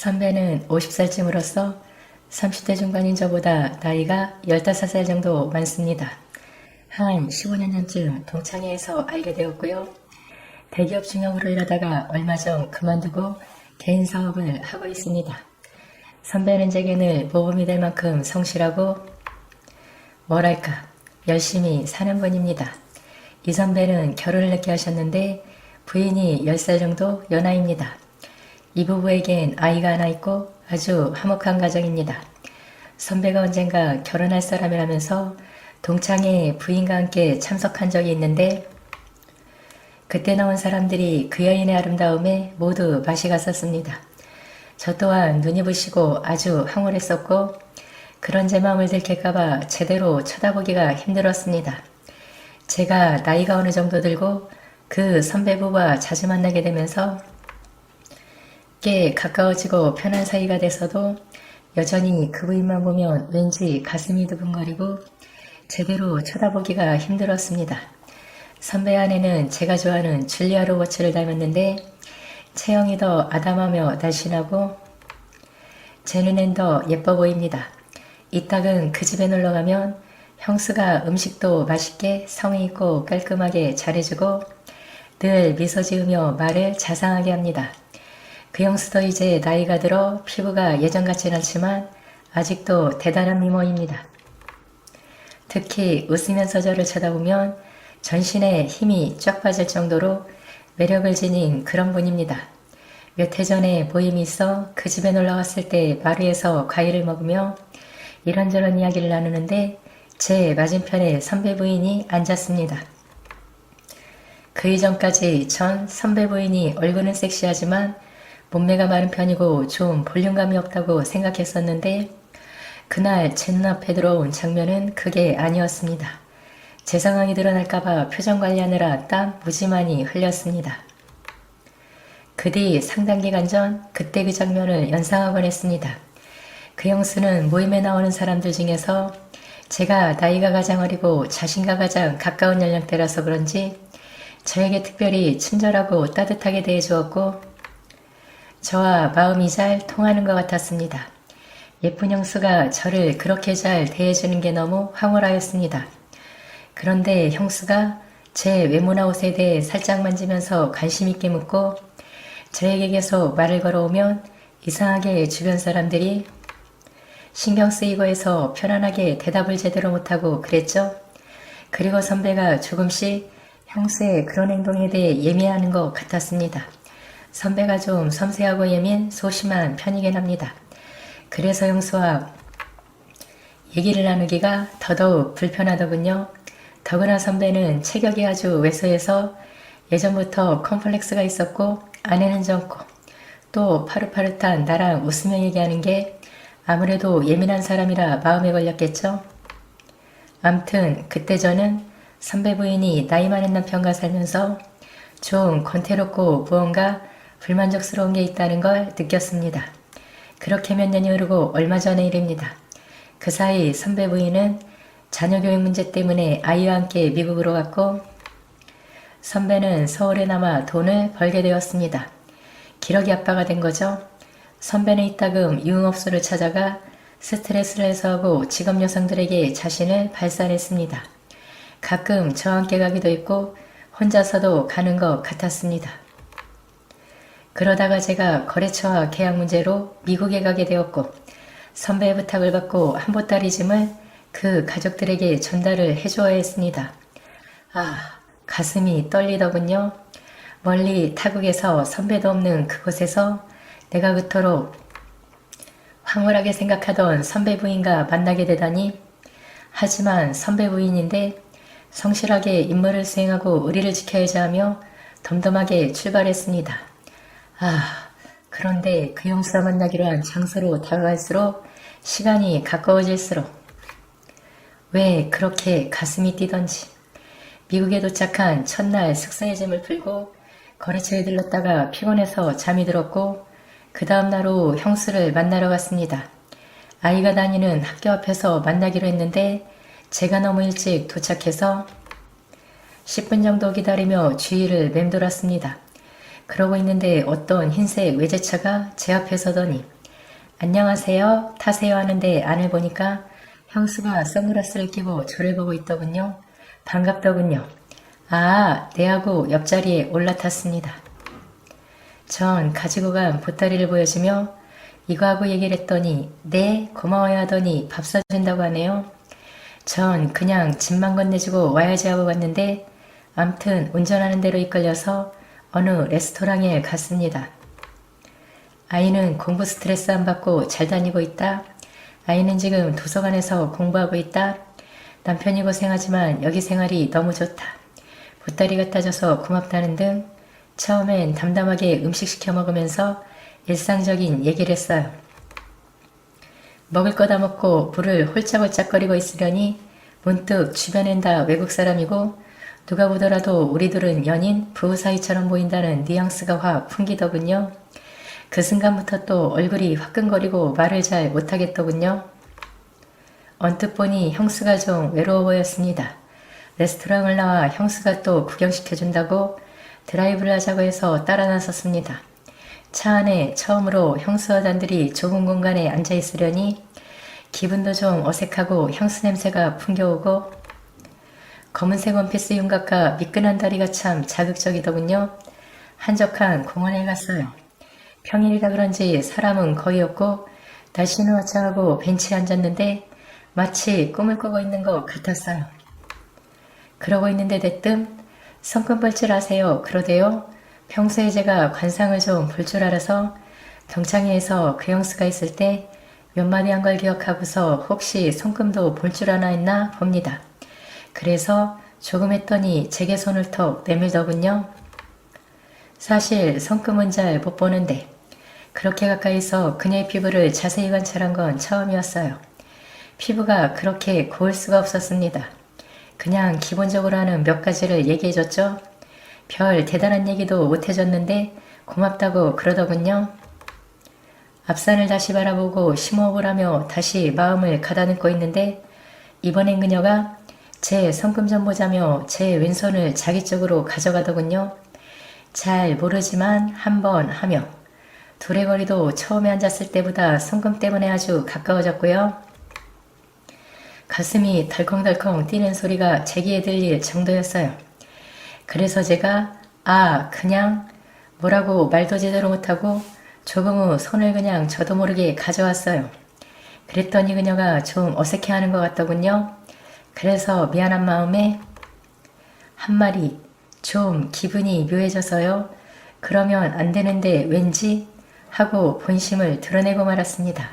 선배는 50살쯤으로서 30대 중반인 저보다 나이가 15살 정도 많습니다. 한 15년 전쯤 동창회에서 알게 되었고요. 대기업 중역으로 일하다가 얼마 전 그만두고 개인 사업을 하고 있습니다. 선배는 제게는 모범이 될 만큼 성실하고 뭐랄까 열심히 사는 분입니다. 이 선배는 결혼을 늦게 하셨는데 부인이 10살 정도 연하입니다. 이 부부에겐 아이가 하나 있고 아주 화목한 가정입니다. 선배가 언젠가 결혼할 사람이라면서 동창회 부인과 함께 참석한 적이 있는데 그때 나온 사람들이 그 여인의 아름다움에 모두 맛이 갔었습니다. 저 또한 눈이 부시고 아주 황홀했었고 그런 제 마음을 들킬까봐 제대로 쳐다보기가 힘들었습니다. 제가 나이가 어느 정도 들고 그 선배 부부와 자주 만나게 되면서 꽤 가까워지고 편한 사이가 돼서도 여전히 그 부인만 보면 왠지 가슴이 두근거리고 제대로 쳐다보기가 힘들었습니다. 선배 아내는 제가 좋아하는 줄리아 로버츠를 닮았는데 체형이 더 아담하며 날씬하고 제 눈엔 더 예뻐 보입니다. 이따금 그 집에 놀러 가면 형수가 음식도 맛있게 성의 있고 깔끔하게 잘해주고 늘 미소 지으며 말을 자상하게 합니다. 그 형수도 이제 나이가 들어 피부가 예전 같진 않지만 아직도 대단한 미모입니다. 특히 웃으면서 저를 쳐다보면 전신에 힘이 쫙 빠질 정도로 매력을 지닌 그런 분입니다. 몇 해 전에 모임이 있어 그 집에 놀러 갔을 때 마루에서 과일을 먹으며 이런저런 이야기를 나누는데 제 맞은편에 선배 부인이 앉았습니다. 그 이전까지 전 선배 부인이 얼굴은 섹시하지만 몸매가 마른 편이고 좀 볼륨감이 없다고 생각했었는데 그날 제 눈앞에 들어온 장면은 그게 아니었습니다. 제 상황이 드러날까봐 표정 관리하느라 땀 무지 많이 흘렸습니다. 그 뒤 상당 기간 전 그때 그 장면을 연상하곤 했습니다. 그 형수는 모임에 나오는 사람들 중에서 제가 나이가 가장 어리고 자신과 가장 가까운 연령대라서 그런지 저에게 특별히 친절하고 따뜻하게 대해주었고 저와 마음이 잘 통하는 것 같았습니다. 예쁜 형수가 저를 그렇게 잘 대해주는 게 너무 황홀하였습니다. 그런데 형수가 제 외모나 옷에 대해 살짝 만지면서 관심 있게 묻고 저에게 계속 말을 걸어오면 이상하게 주변 사람들이 신경 쓰이고 해서 편안하게 대답을 제대로 못하고 그랬죠. 그리고 선배가 조금씩 형수의 그런 행동에 대해 예민하는 것 같았습니다. 선배가 좀 섬세하고 예민, 소심한 편이긴 합니다. 그래서 형수와 얘기를 나누기가 더더욱 불편하더군요. 더구나 선배는 체격이 아주 왜소해서 예전부터 컴플렉스가 있었고 아내는 젊고 또 파릇파릇한 나랑 웃으며 얘기하는 게 아무래도 예민한 사람이라 마음에 걸렸겠죠. 암튼 그때 저는 선배 부인이 나이 많은 남편과 살면서 좀 권태롭고 무언가 불만족스러운 게 있다는 걸 느꼈습니다. 그렇게 몇 년이 흐르고 얼마 전의 일입니다. 그 사이 선배 부인은 자녀 교육 문제 때문에 아이와 함께 미국으로 갔고 선배는 서울에 남아 돈을 벌게 되었습니다. 기러기 아빠가 된 거죠. 선배는 이따금 유흥업소를 찾아가 스트레스를 해소하고 직업 여성들에게 자신을 발산했습니다. 가끔 저와 함께 가기도 했고 혼자서도 가는 것 같았습니다. 그러다가 제가 거래처와 계약 문제로 미국에 가게 되었고 선배의 부탁을 받고 한 보따리 짐을 그 가족들에게 전달을 해주어야 했습니다. 아, 가슴이 떨리더군요. 멀리 타국에서 선배도 없는 그곳에서 내가 그토록 황홀하게 생각하던 선배 부인과 만나게 되다니 하지만 선배 부인인데 성실하게 임무를 수행하고 의리를 지켜야지 하며 덤덤하게 출발했습니다. 아, 그런데 그 형수와 만나기로 한 장소로 다가갈수록 시간이 가까워질수록 왜 그렇게 가슴이 뛰던지 미국에 도착한 첫날 숙소의 짐을 풀고 거래처에 들렀다가 피곤해서 잠이 들었고 그 다음날 오후 형수를 만나러 갔습니다. 아이가 다니는 학교 앞에서 만나기로 했는데 제가 너무 일찍 도착해서 10분 정도 기다리며 주위를 맴돌았습니다. 그러고 있는데 어떤 흰색 외제차가 제 앞에 서더니 안녕하세요 타세요 하는데 안을 보니까 형수가 선글라스를 끼고 저를 보고 있더군요. 반갑더군요. 아, 내하고 옆자리에 올라탔습니다. 전 가지고 간 보따리를 보여주며 이거 하고 얘기를 했더니 네 고마워요 하더니 밥 사준다고 하네요. 전 그냥 집만 건네주고 와야지 하고 갔는데 암튼 운전하는 대로 이끌려서 어느 레스토랑에 갔습니다. 아이는 공부 스트레스 안 받고 잘 다니고 있다. 아이는 지금 도서관에서 공부하고 있다. 남편이 고생하지만 여기 생활이 너무 좋다. 보따리 갖다 줘서 고맙다는 등 처음엔 담담하게 음식 시켜 먹으면서 일상적인 얘기를 했어요. 먹을 거 다 먹고 불을 홀짝홀짝거리고 있으려니 문득 주변엔 다 외국 사람이고 누가 보더라도 우리들은 연인, 부부 사이처럼 보인다는 뉘앙스가 확 풍기더군요. 그 순간부터 또 얼굴이 화끈거리고 말을 잘 못하겠더군요. 언뜻 보니 형수가 좀 외로워 보였습니다. 레스토랑을 나와 형수가 또 구경시켜준다고 드라이브를 하자고 해서 따라 나섰습니다. 차 안에 처음으로 형수와 단들이 좁은 공간에 앉아 있으려니 기분도 좀 어색하고 향수 냄새가 풍겨오고 검은색 원피스 윤곽과 미끈한 다리가 참 자극적이더군요. 한적한 공원에 갔어요. 평일이라 그런지 사람은 거의 없고 날씨는 화창하고 벤치에 앉았는데 마치 꿈을 꾸고 있는 것 같았어요. 그러고 있는데 대뜸 성큼벌칠 하세요. 그러대요. 평소에 제가 관상을 좀 볼 줄 알아서 경창회에서 그 형수가 있을 때 몇 마디 한 걸 기억하고서 혹시 손금도 볼 줄 아나 했나 봅니다. 그래서 조금 했더니 제게 손을 턱 내밀더군요. 사실 손금은 잘 못 보는데 그렇게 가까이서 그녀의 피부를 자세히 관찰한 건 처음이었어요. 피부가 그렇게 고울 수가 없었습니다. 그냥 기본적으로 하는 몇 가지를 얘기해줬죠. 별 대단한 얘기도 못해줬는데 고맙다고 그러더군요. 앞산을 다시 바라보고 심호흡을 하며 다시 마음을 가다듬고 있는데 이번엔 그녀가 제 손금 좀 보자며 제 왼손을 자기 쪽으로 가져가더군요. 잘 모르지만 한번 하며 둘의 거리도 처음에 앉았을 때보다 손금 때문에 아주 가까워졌고요. 가슴이 덜컹덜컹 뛰는 소리가 제기에 들릴 정도였어요. 그래서 제가 아 그냥 뭐라고 말도 제대로 못하고 조금 후 손을 그냥 저도 모르게 가져왔어요. 그랬더니 그녀가 좀 어색해하는 것 같더군요. 그래서 미안한 마음에 한 마리 좀 기분이 묘해져서요. 그러면 안 되는데 왠지 하고 본심을 드러내고 말았습니다.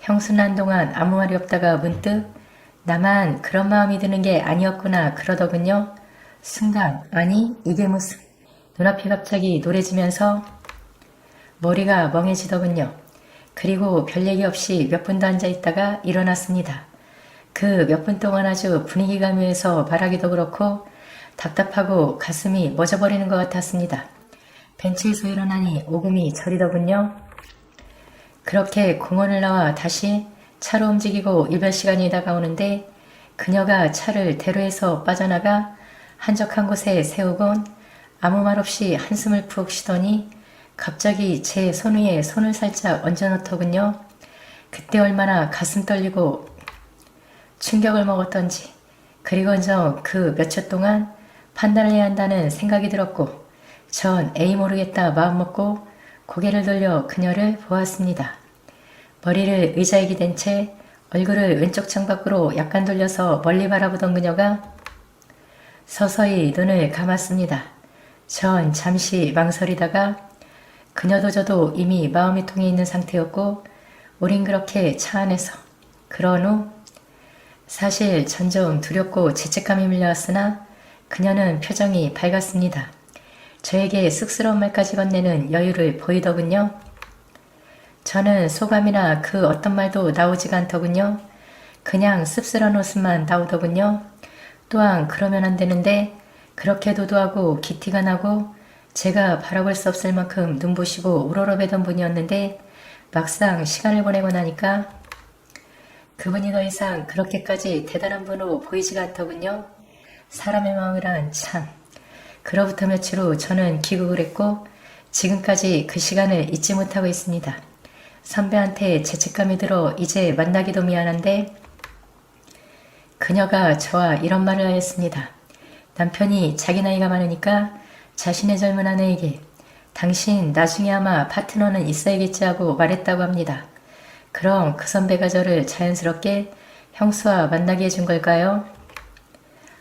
형수는 한동안 아무 말이 없다가 문득 나만 그런 마음이 드는 게 아니었구나 그러더군요. 순간 아니 이게 무슨 눈앞이 갑자기 노래지면서 머리가 멍해지더군요. 그리고 별 얘기 없이 몇 분도 앉아 있다가 일어났습니다. 그 몇 분 동안 아주 분위기가 묘해서 말하기도 그렇고 답답하고 가슴이 멎어버리는 것 같았습니다. 벤치에서 일어나니 오금이 저리더군요. 그렇게 공원을 나와 다시 차로 움직이고 이별 시간이 다가오는데 그녀가 차를 대로에서 빠져나가 한적한 곳에 세우곤 아무 말 없이 한숨을 푹 쉬더니 갑자기 제 손 위에 손을 살짝 얹어놓더군요. 그때 얼마나 가슴 떨리고 충격을 먹었던지 그리고 저그몇 초 동안 판단을 해야 한다는 생각이 들었고 전 에이 모르겠다 마음먹고 고개를 돌려 그녀를 보았습니다. 머리를 의자에 기댄 채 얼굴을 왼쪽 창밖으로 약간 돌려서 멀리 바라보던 그녀가 서서히 눈을 감았습니다. 전 잠시 망설이다가 그녀도 저도 이미 마음이 통해 있는 상태였고 우린 그렇게 차 안에서 그런 후 사실 전 좀 두렵고 죄책감이 밀려왔으나 그녀는 표정이 밝았습니다. 저에게 쑥스러운 말까지 건네는 여유를 보이더군요. 저는 소감이나 그 어떤 말도 나오지가 않더군요. 그냥 씁쓸한 웃음만 나오더군요. 또한 그러면 안 되는데 그렇게 도도하고 기티가 나고 제가 바라볼 수 없을 만큼 눈부시고 우러러배던 분이었는데 막상 시간을 보내고 나니까 그분이 더 이상 그렇게까지 대단한 분으로 보이지가 않더군요. 사람의 마음이란 참. 그로부터 며칠 후 저는 귀국을 했고 지금까지 그 시간을 잊지 못하고 있습니다. 선배한테 죄책감이 들어 이제 만나기도 미안한데 그녀가 저와 이런 말을 하였습니다. 남편이 자기 나이가 많으니까 자신의 젊은 아내에게 당신 나중에 아마 파트너는 있어야겠지 하고 말했다고 합니다. 그럼 그 선배가 저를 자연스럽게 형수와 만나게 해준 걸까요?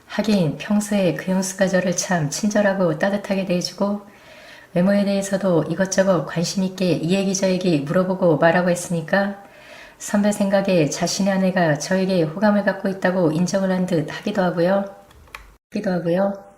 하긴 평소에 그 형수가 저를 참 친절하고 따뜻하게 대해주고 외모에 대해서도 이것저것 관심 있게 이 얘기 저 얘기 물어보고 말하고 했으니까 선배 생각에 자신의 아내가 저에게 호감을 갖고 있다고 인정을 한 듯 하기도 하고요. 하기도 하고요.